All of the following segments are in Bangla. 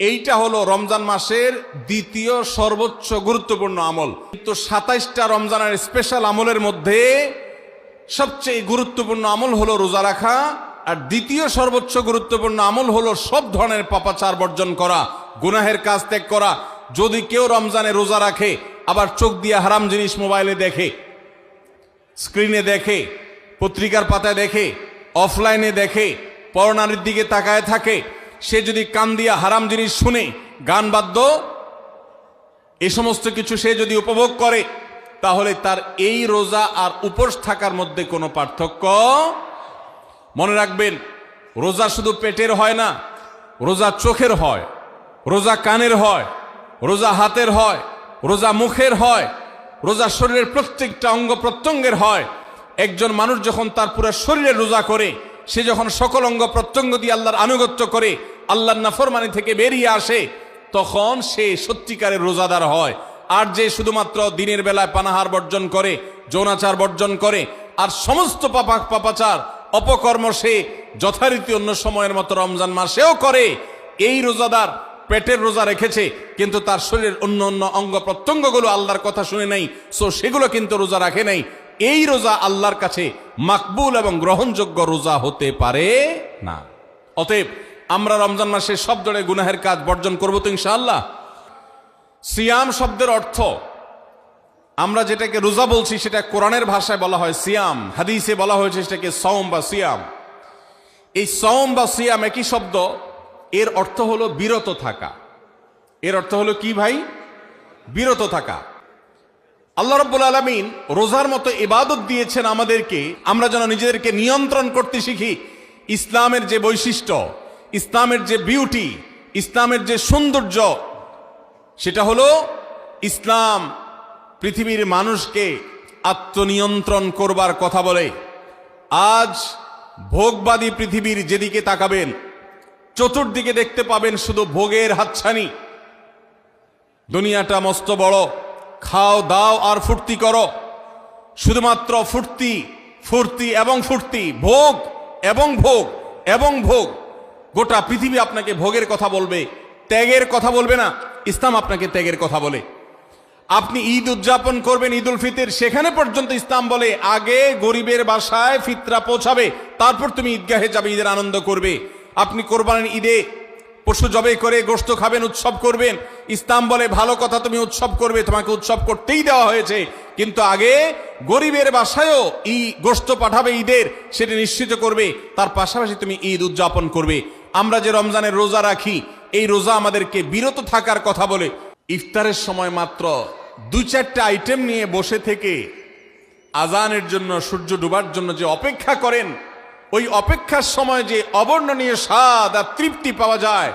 এইটা হলো রমজান মাসের দ্বিতীয় সর্বোচ্চ গুরুত্বপূর্ণ আমল। কিন্তু সাতাইশটা রমজানের স্পেশাল আমলের মধ্যে সবচেয়ে গুরুত্বপূর্ণ আমল হলো রোজা রাখা, আর দ্বিতীয় সর্বোচ্চ গুরুত্বপূর্ণ আমল হলো সব ধরনের পাপাচার বর্জন করা, গুনাহের কাজ ত্যাগ করা। যদি কেউ রমজানে রোজা রাখে, আবার চোখ দিয়ে হারাম জিনিস মোবাইলে দেখে, স্ক্রিনে দেখে, পত্রিকার পাতায় দেখে অফলাইনে দেখে পরনারীর দিকে তাকায় থাকে সে যদি কান দিয়া হারাম জিনিস শুনে, গান বাদ্য, এ সমস্ত কিছু সে যদি উপভোগ করে, তাহলে তার এই রোজা আর উপোস থাকার মধ্যে কোনো পার্থক্য মনে রাখবেন, রোজা শুধু পেটের হয় না, রোজা চোখের হয়, রোজা কানের হয়, রোজা হাতের হয়, রোজা মুখের হয়, রোজা শরীরের প্রত্যেকটা অঙ্গ প্রত্যঙ্গের হয়। একজন মানুষ যখন তার পুরো শরীরে রোজা করে সে যখন সকল অঙ্গ প্রত্যঙ্গ দিয়ে আল্লাহর আনুগত্য করে, আল্লাহর নাফরমানি থেকে বেরিয়ে আসে, তখন সে সত্যিকারের রোজাদার হয়। আর যে শুধুমাত্র দিনের বেলায় পানাহার বর্জন করে, যৌনাচার বর্জন করে, আর সমস্ত পাপা পাপাচার, অপকর্ম সে যথারীতি অন্য সময়ের মতো রমজান মাসেও করে, এই রোজাদার পেটের রোজা রেখেছে, কিন্তু তার শরীরের অন্য অন্য অঙ্গ প্রত্যঙ্গগুলো আল্লাহর কথা শুনে নাই, সো সেগুলো কিন্তু রোজা রাখে নাই। এই রোজা আল্লাহর কাছে মাকবুল এবং গ্রহণযোগ্য রোজা হতে পারে না। অতএব আমরা রমজান মাসে সব ধরনের গুনাহের কাজ বর্জন করব তো ইনশাআল্লাহ। সিয়াম শব্দের অর্থ, আমরা যেটাকে রোজা বলছি সেটা কোরআনের ভাষায় বলা হয় সিয়াম, হাদিসে বলা হয়েছে সেটাকে সওম বা সিয়াম। এই সওম বা সিয়াম একই শব্দ, এর অর্থ হলো বিরত থাকা। এর অর্থ হলো কি ভাই? বিরত থাকা। আল্লাহ রব্বুল আলমিন রোজার মতো ইবাদত দিয়েছেন আমাদেরকে, আমরা যেন নিজেদেরকে নিয়ন্ত্রণ করতে শিখি। ইসলামের যে বৈশিষ্ট্য, ইসলামের যে বিউটি ইসলামের যে সৌন্দর্য, সেটা হলো ইসলাম পৃথিবীর মানুষকে আত্মনিয়ন্ত্রণ করবার কথা বলে। আজ ভোগবাদী পৃথিবীর যেদিকে তাকাবেন, চতুর্দিকে দেখতে পাবেন শুধু ভোগের হাতছানি। দুনিয়াটা মস্ত বড়। খাও, দাও আর ফুর্তি করো। শুধুমাত্র ফুর্তি ফুর্তি এবং ফুর্তি, ভোগ এবং ভোগ এবং ভোগ। গোটা পৃথিবী আপনাকে ভোগের কথা বলবে, ত্যাগের কথা বলবে না, ইসলাম আপনাকে ত্যাগের কথা বলে। আপনি ঈদ উদযাপন করবেন ঈদ উল ফিতর, সেখানে পর্যন্ত ইসলাম বলে, আগে গরিবের বাসায় ফিতরা পৌঁছাবে, তারপর তুমি ঈদগাহে যাবে, ঈদের আনন্দ করবে। আপনি কোরবানির ঈদে পশু জবে করে গোস্ত খাবেন, উৎসব করবেন। ইসলাম বলে, ভালো কথা তুমি উৎসব করবে, তোমাকে উৎসব করতেই দেওয়া হয়েছে। কিন্তু আগে গরিবের বাসায়ও ই গোস্ত পাঠাবে ঈদের, সেটা নিশ্চিত করবে। তার পাশাপাশি তুমি ঈদ উদযাপন করবে। আমরা যে রমজানের রোজা রাখি, এই রোজা আমাদেরকে বিরত থাকার কথা বলে, ইফতারের সময় মাত্র দুই চারটা আইটেম নিয়ে বসে থেকে আজানের জন্য, সূর্য ডুবার জন্য যে অপেক্ষা করেন ওই অপেক্ষার সময় যে অবর্ণনীয় স্বাদ আর তৃপ্তি পাওয়া যায়,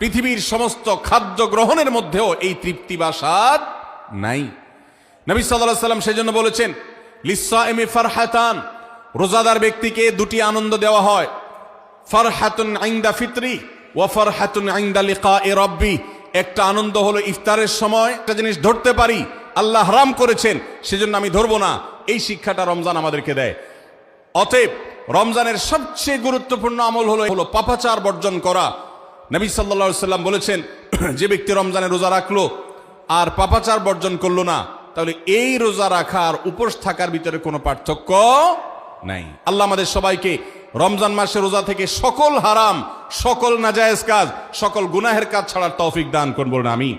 পৃথিবীর সমস্ত খাদ্য গ্রহণের মধ্যেও এই তৃপ্তি বা স্বাদ নাই। নবী সাল্লাহ সাল্লাম সেজন্য বলেছেন লিসা এমি ফারহাতান রোজাদার ব্যক্তিকে দুটি আনন্দ দেওয়া হয়, ফারহাতুন আইন্দা ফিতরি ও ফারহাতুন আইন্দা লিকা এ রব্বি একটা আনন্দ হলো ইফতারের সময়, একটা জিনিস ধরতে পারি, আল্লাহ হারাম করেছেন, সেজন্য আমি ধরবো না। এই শিক্ষাটা রমজান আমাদেরকে দেয়। অতএব রমজানের সবচেয়ে গুরুত্বপূর্ণ আমল হলো হলো পাপাচার বর্জন করা। নবী সাল্লা সাল্লাম বলেছেন, যে ব্যক্তি রমজানে রোজা রাখল আর পাপাচার বর্জন করল না, তাহলে এই রোজা রাখার উপোস থাকার ভিতরে কোনো পার্থক্য নাই। আল্লাহ আমাদের সবাইকে রমজান মাসে রোজা থেকে সকল হারাম, সকল নাজায়েজ কাজ, সকল গুনাহের কাজ ছাড়ার তৌফিক দান করব না আমি